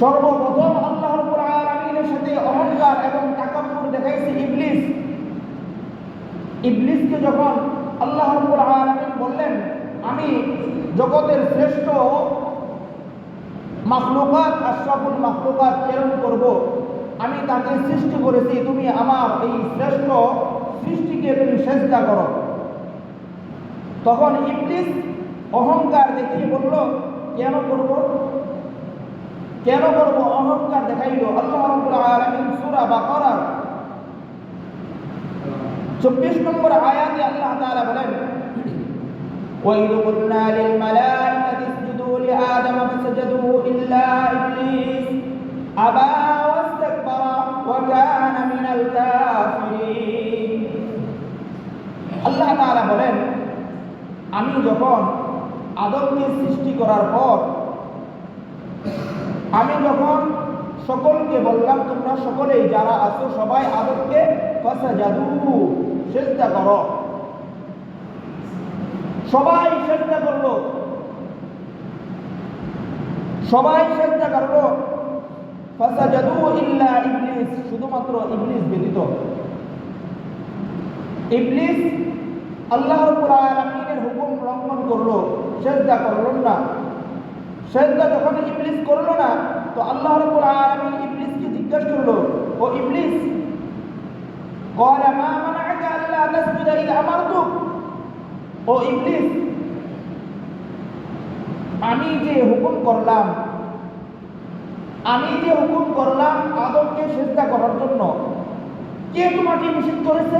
সর্বপ্রথম আল্লাহ রাব্বুল আলামিনের সাথে অহংকার এবং তাকাব্বুর দেখাইছে ইবলিস। ইবলিসকে যখন আল্লাহ রাব্বুল আলামিন বললেন, আমি জগতের শ্রেষ্ঠ মাখলুকাত, আশরাফুল মাখলুকাত প্রেরণ করব। আমি তাকে সৃষ্টি করেছি, তুমি আমার এই শ্রেষ্ঠ সৃষ্টিকে তুমি চেষ্টা করো। তখন ইবলিস অহংকার দেখিয়ে বলল, কেন করব? কেন করব অহংকার দেখাইল আল্লাহ রাব্বুল আলামিন সূরা বাকারার 24 নম্বর আয়াতে আল্লাহ তাআলা বলেন وإذ قلنا للملائكة اسجدوا لآدم فسجدوا إلا إبليس أبى واستكبر وكان من الكافرين আল্লাহ তাআলা বলেন আমি যখন আদমকে সৃষ্টি করার পর আমি যখন সকলকে বললাম, তোমরা সকলেই যারা আছো সবাই আদমকে ফাসাজাদু চেষ্টা করো। সবাই চেষ্টা করল। সবাই চেষ্টা করল। ফাসাজাদু ইল্লা ইবলিস, শুধুমাত্র ইবলিস ব্যতীত। ইবলিস আল্লাহ রাব্বুল আলামিনের হুকুম লঙ্ঘন করল, সেজদা করল না। সেজদা যখন ইবলিস করলো না তো আল্লাহ রাব্বুল আলামিন ইবলিসকে জিজ্ঞাসা করলো ও ইবলিস قال ما منعك الا تسجد اذ امرتك ও ইবলিস আমি যে হুকুম করলাম আমি যে হুকুম করলাম আদমকে সেজদা করার জন্য কে তোমাকে নিষেধ করেছে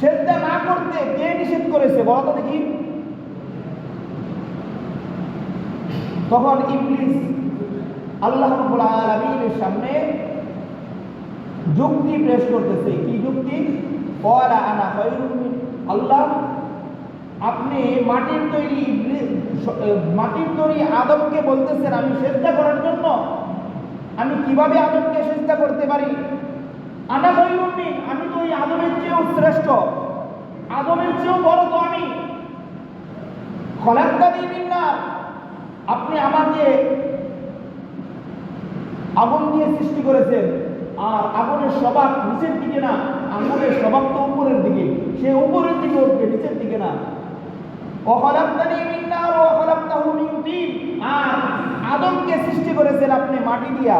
সেজদা না করতে কে নিষেধ করেছে বলো তো দেখি তখন ইবলিস আল্লাহ রাব্বুল আলামিনের সামনে যুক্তি পেশ করতেছে। কি যুক্তি? ওয়ালা আনা আল্লাহ, আপনি মাটির তৈরি মাটির তৈরি আদমকে বলতেছেন, আমি চেষ্টা করার জন্য। আমি কীভাবে আদমকে চেষ্টা করতে পারি? আনা খায়রুম মিন, আমি তো ওই আদমের চেয়েও শ্রেষ্ঠ। আদমের চেয়েও বড় তো আমি। খলাক্তানি মিন নার আপনি আমাকে আগুন দিয়ে সৃষ্টি করেছেন, আর আগুনের স্বভাব নিচের দিকে না, আগুনের স্বভাব তো উপরের দিকে। সে উপরের দিকে উঠবে, নিচের দিকে না। আদমকে সৃষ্টি করেছেন আপনি মাটি দিয়া।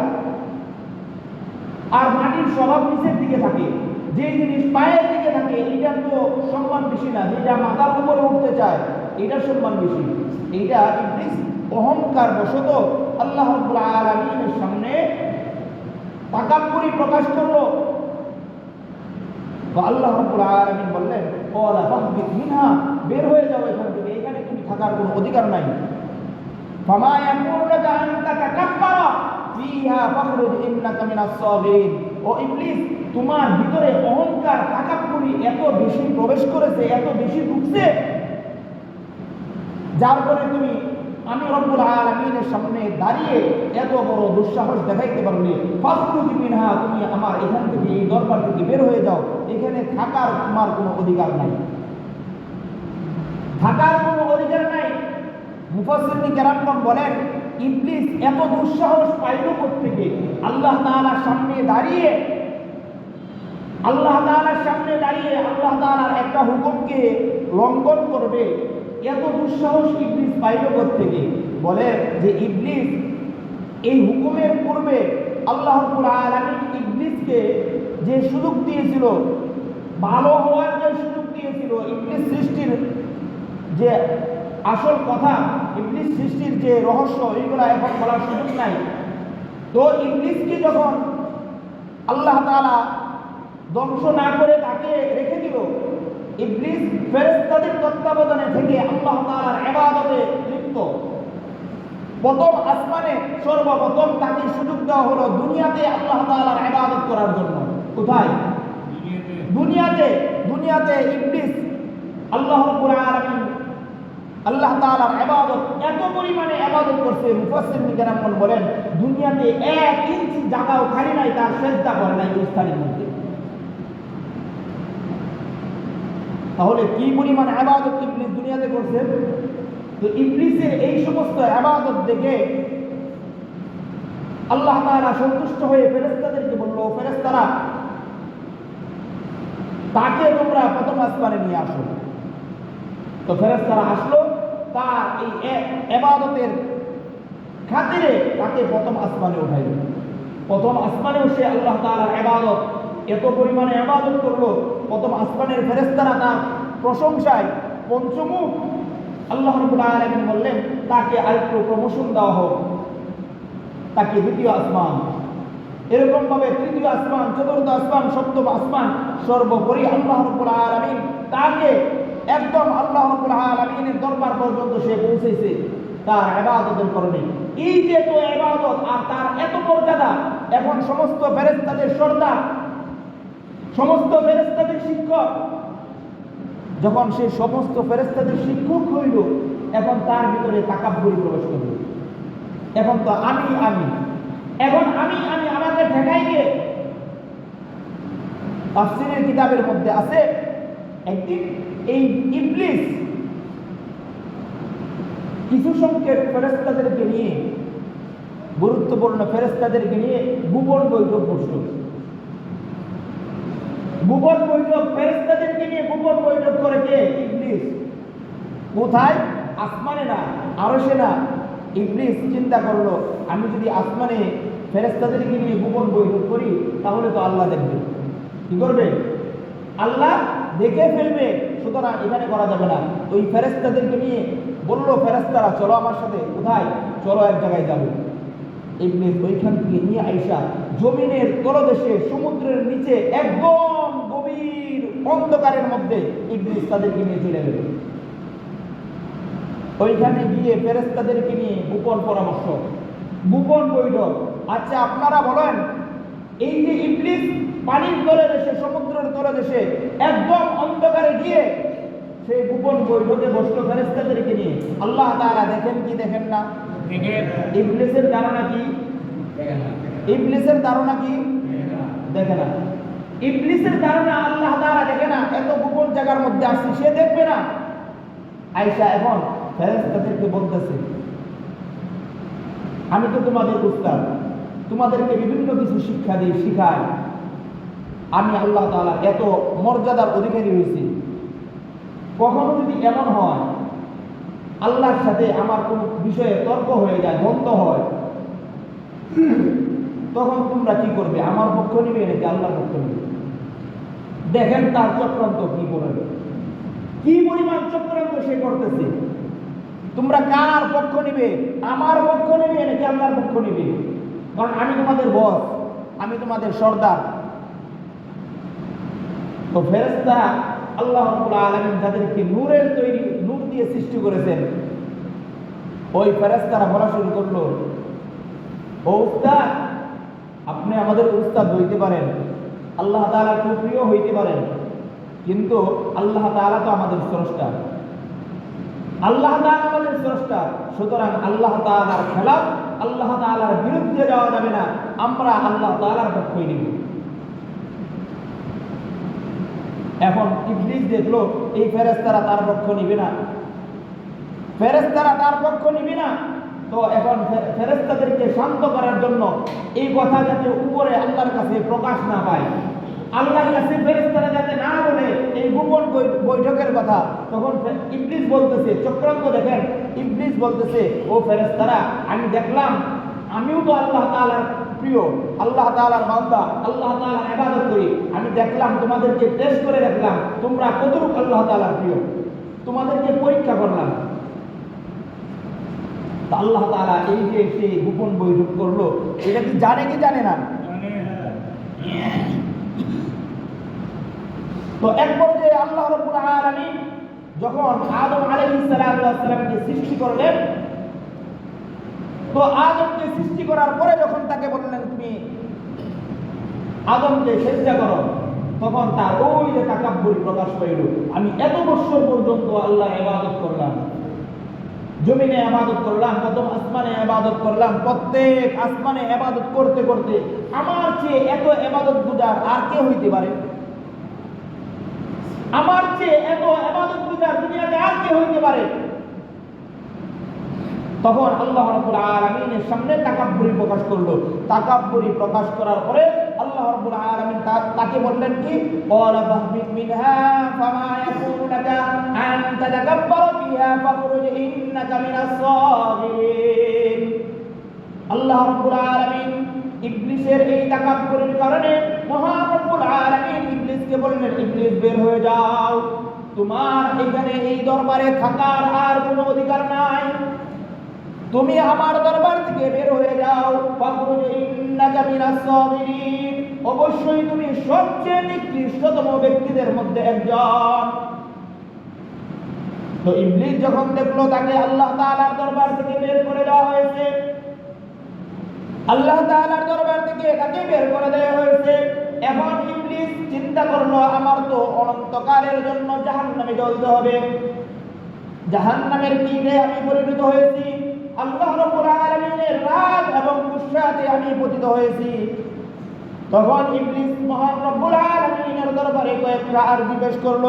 আর মাটির স্বভাব নিচের দিকে থাকে। যে জিনিস পায়ের দিকে থাকে, এইটার তো সম্মান বেশি না। যেটা মাথার উপরে উঠতে চায় এটার সম্মান বেশি। এইটা অহংকার বশত আল্লাহ আলামিনের সামনে তাকাপুরি প্রকাশ করল। তো আল্লাহ রাব্বুল আলামিন বললেন ওয়ালা ফাহবিত মিনহা বের হয়ে যাও এখান থেকে, এখানে তুমি থাকার কোনো অধিকার নাই। ফামা ইয়াকুনু লাকা আন তাতাকাব্বারা ফিহা ফাখরুজ ইন্নাকা মিনাস সাগিরিন ও ইবলিস, তোমার ভিতরে অহংকার, তাকাব্বুরি এত বেশি প্রবেশ করেছে, এত বেশি ঢুকছে, যার ফলে তুমি আমি রব্বুল আলামিনের সামনে দাঁড়িয়ে এত বড় দুঃসাহস দেখাইতে পারলে ফাখরুজ মিনহা, তুমি আমার এখান থেকে, এই দরবার থেকে বের হয়ে যাও। এখানে থাকার তোমার কোনো অধিকার নাই। থাকার কোনো অধিকার নাই। মুফাসসিরিন কেরামগণ বলেন, ইবলিস এত দুঃসাহস পাইল থেকে আল্লাহ তাআলার সামনে দাঁড়িয়ে, আল্লাহ তাআলার সামনে দাঁড়িয়ে আল্লাহ তাআলার একটা হুকুমকে লঙ্ঘন করবে। এত দুঃসাহস ইবলিস পাইল থেকে বলে যে ইবলিস, এই হুকুমের পূর্বে আল্লাহ ইবলিসকে যে সুযোগ দিয়েছিল, ভালো হওয়ার যে সুযোগ দিয়েছিল, ইবলিস সৃষ্টির যে আসল কথা, ইবলিস সৃষ্টির যে রহস্য, এইগুলা এখন বলার সুযোগ নাই। তো ইবলিসকে যখন আল্লাহ তাআলা ধ্বংস না করে তাকে রেখে দিল ইবলিস ফেরেশতাদের তত্ত্বাবধানে থেকে আল্লাহ তাআলার ইবাদতে লিপ্ত। প্রথম আসমানে সর্বপ্রথম তাকে সুযোগ দেওয়া হলো দুনিয়াতে আল্লাহ তাআলার ইবাদত করার জন্য। কোথায়? দুনিয়াতে। দুনিয়াতে ইবলিস আল্লাহ রাব্বুল আলামিন আল্লাহ তাআলার ইবাদত এত পরিমাণে ইবাদত করছে। মুফাসসিরিন কেরামগণ বলেন দুনিয়াতে এক ইঞ্চি জায়গাও খালি নাই তার সেজদা করে নাই স্থানের মধ্যে। তাহলে কি পরিমাণ ইবাদত ইবলিস দুনিয়াতে করছে? তো ইবলিসের এই সমস্ত ইবাদত দেখে আল্লাহ তাআলা সন্তুষ্ট হয়ে ফেরেশতাদেরকে বলল ফেরেশতারা, তাকে তোমরা প্রথম আসমানে নিয়ে আসো। তো ফেরেশতারা আসলো, তার এই এবাদতের খাতিরে তাকে প্রথম আসমানে উঠাইল। প্রথম আসমানেও সে আল্লাহ তাআলার এবাদত এত পরিমাণে এবাদত করল প্রথম আসমানের ফেরেস্তারা তার প্রশংসায় পঞ্চমুখ। আল্লাহ রাব্বুল আলামিন বললেন, তাকে আরেকটু প্রমোশন দেওয়া হোক। তাকে দ্বিতীয় আসমান। এরকম ভাবে তৃতীয় আসমান, চতুর্থ আসমান, সপ্তম আসমান, সর্বোপরি আল্লাহ রাব্বুল আলামিন তাকে একদম আল্লাহ রাব্বুল আলামিনের দরবার পর্যন্ত সে পৌঁছেছে তার ইবাদতের কারণে। এই যে তো ইবাদত আর তার এত মর্যাদা, এখন সমস্ত ফেরেশতাদের সর্দার সমস্ত ফেরেস্তাদের শিক্ষক। যখন সে সমস্ত ফেরেস্তাদের শিক্ষক হইল, এখন তার ভিতরে তাকাব্বুরি প্রবেশ করল। এখন তো আমি আমি। এখন আমি আমি, আমাকে ঠেকাই গিয়ে তাফসিরের কিতাবের মধ্যে আছে একদিন এই ইবলিস। কিছু সংখ্যক ফেরেস্তাদেরকে নিয়ে, গুরুত্বপূর্ণ ফেরেস্তাদেরকে নিয়ে গোপন বৈঠক বসল। গোপন বৈঠক ফেরেস্তাদেরকে নিয়ে গোপন বৈঠক করে কে? ইবলিস। কোথায়? আসমানে না, আরশে না। ইবলিস চিন্তা করল, আমি যদি আসমানে ফেরেস্তাদেরকে নিয়ে গোপন বৈঠক করি, তাহলে তো আল্লাহ দেখবে। কি করবে? আল্লাহ দেখে ফেলবে, সুতরাং এখানে করা যাবে না। ওই ফেরেস্তাদেরকে নিয়ে বলল ফেরেস্তারা চলো আমার সাথে, কোথায়? চলো এক জায়গায় যাব। ইবলিস ওইখান থেকে নিয়ে আইসা জমিনের তলদেশে, সমুদ্রের নিচে একদম অন্ধকারের মধ্যে ইবলিস তাদেরকে নিয়ে চলে গেল। ওইখানে গিয়ে ফেরেস্তাদেরকে নিয়ে গোপন পরামর্শ গোপন বৈঠক। আচ্ছা আপনারা বলেন এই যে ইবলিস পানির তলে দেশে সমুদ্রের তলে দেশে একদম অন্ধকারে গিয়ে সেই গোপন বৈঠকে বসল ফেরেস্তাদেরকে নিয়ে। আল্লাহ তাআলা দেখেন কি দেখেন না? ইবলিসের ধারণা কি? ইবলিসের ধারণা কি? দেখে না। ইবলিসের ধারণা আল্লাহ তাআলা দেখে না, এত গোপন জায়গার মধ্যে আসছে সে দেখবে না। আয়সা এখন ফেরেস্তাদেরকে বলতেছে, আমি তো তোমাদের উস্তাদ, তোমাদেরকে বিভিন্ন কিছু শিক্ষা দিই শিখাই। আমি আল্লাহ তাআলা এত মর্যাদার অধিকারী হয়েছি। কখনো যদি এমন হয়, আল্লাহর সাথে আমার কোনো বিষয়ে তর্ক হয়ে যায়, দ্বন্দ্ব হয়, তখন তোমরা কি করবে? আমার পক্ষ নিবে নাকি আল্লাহর পক্ষ নিবে? দেখেন তার চক্রান্ত কি করবে কি পরিমাণ চক্রান্ত সে করতেছে? তোমরা কার পক্ষ নিবে? আমার পক্ষ নিবে নাকি আল্লাহর পক্ষ নিবে? কারণ আমি তোমাদের বস আমি তোমাদের সর্দার। তো ফেরেস্তা আল্লাহ আলামিন যাদেরকে নূরের তৈরি, নূর দিয়ে সৃষ্টি করেছেন, ওই ফেরেস্তারা বলা শুরু করল, ও উস্তাদ, আপনি আমাদের উস্তাদ হইতে পারেন। আল্লাহ তাআলা খুব প্রিয় হইতে পারেন। কিন্তু আল্লাহ তাআলা তো আমাদের স্রষ্টা। আল্লাহ তাআলা আমাদের স্রষ্টা, সুতরাং আল্লাহ তাআলার খেলাফ আল্লাহ তালার বিরুদ্ধে যাওয়া যাবে না, আমরা আল্লাহ তাআলার পক্ষই নিব। এখন ইবলিস দেখল, এই ফেরেস্তারা তার পক্ষ নিবে না। ফেরেস্তারা তার পক্ষ নিবে না। তো এখন ফেরেস্তাদেরকে শান্ত করার জন্য এই কথা যাতে উপরে আল্লাহর কাছে প্রকাশ না পায়। আল্লাহর কাছে ফেরেস্তারা যাতে না বলে এই গোপন বৈঠকের কথা, তখন ইবলিস বলতেছে, চক্রান্ত দেখেন, ইবলিস বলতেছে, ও ফেরেস্তারা আমি দেখলাম, আমিও তো আল্লাহ তাআলার প্রিয়, আল্লাহ তাআলার বান্দা, আল্লাহ তাআলার ইবাদত করি, আমি দেখলাম, তোমাদেরকে টেস্ট করে দেখলাম তোমরা কতটুকু আল্লাহ তাআলার প্রিয়, তোমাদেরকে পরীক্ষা করলাম। আল্লাহ তাআলা এই যে সে গোপন বৈঠক করল, এটা কি জানে কি জানে না? তো এক পর্যায়ে আল্লাহ রাব্বুল আলামিন যখন আদম আলাইহিস সালাতু ওয়াস সালামকে সৃষ্টি করলেন, তো আদমকে সৃষ্টি করার পরে যখন তাকে বললেন, তুমি আদমকে সেজদা করো, তখন তার ওই যে তাকাব্বুর প্রকাশ পাইল, আমি এত বছর পর্যন্ত আল্লাহ ইবাদত করলাম, জমিনে আবাদত করলাম, প্রথম আসমানে আবাদত করলাম, প্রত্যেক আসমানে আবাদত করতে করতে আমার চেয়ে এত আবাদত গুজার আর কে হইতে পারে? আমার চেয়ে এত আবাদত গুজার দুনিয়াতে আর কে হইতে পারে? তখন আল্লাহ রাব্বুল আলামিনের সামনে তাকাব্বুরি প্রকাশ করল। তাকাব্বুরি প্রকাশ করার পরে আল্লাহ রাব্বুল আলামিন তাকে বললেন কি? ক্বালা ফাহবিত মিনহা ফামা ইয়াকুনু লাকা আন তাতাকাব্বারা ফিহা ফাখরুজ ইন্নাকা মিনাস সাগিরিন। আল্লাহ রাব্বুল আলামিন ইবলিসের এই তাকাব্বুরের কারণে মহান রব্বুল আলামিন ইবলিসকে বললেন, ইবলিস, বের হয়ে যাও। তোমার এখানে এই দরবারে থাকার আর কোনো অধিকার নাই। তুমি আমার দরবার থেকে বের হয়ে যাও। অবশ্যই তুমি সবচেয়ে নিকৃষ্টতম ব্যক্তিদের মধ্যে একজন। তো ইবলিস যখন দেখল, তাকে আল্লাহ তাআলার দরবার থেকে বের করে দেওয়া হয়েছে। আল্লাহ তাআলার দরবার থেকে তাকে বের করে দেওয়া হয়েছে। এখন ইবলিস চিন্তা করল আমার তো অনন্তকালের জন্য জাহান্নামে জ্বলতে হবে। জাহান্নামের তীরে আমি পরিণত হয়েছি। আল্লাহ রাব্বুল আলামিনের রাগ এবং গুসাতে আমি পতিত হয়েছি। তখন ইবলিস মহান রব্বুল আলামিনের দরবারে কয়েকটা আরজি পেশ করল।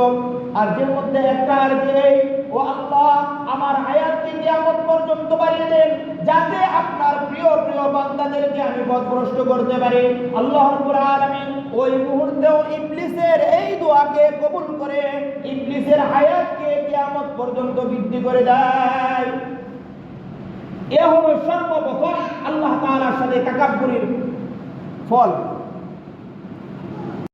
আরজির মধ্যে একটা আরজি এই, ও আল্লাহ আমার হায়াতকে কিয়ামত পর্যন্ত বাড়িয়ে দেন। যাতে বান্দাদেরকে আমি পথভ্রষ্ট করতে পারি। আল্লাহ আলমিন ওই মুহূর্তেও ইবলিসের এই দোয়াকে কবুল করে ইবলিসের হায়াতকে কেয়ামত পর্যন্ত বৃদ্ধি করে দেয়। এ হলো সর্বপ্রথম আল্লাহ তাআলার সাথে কাকাবুরির ফল।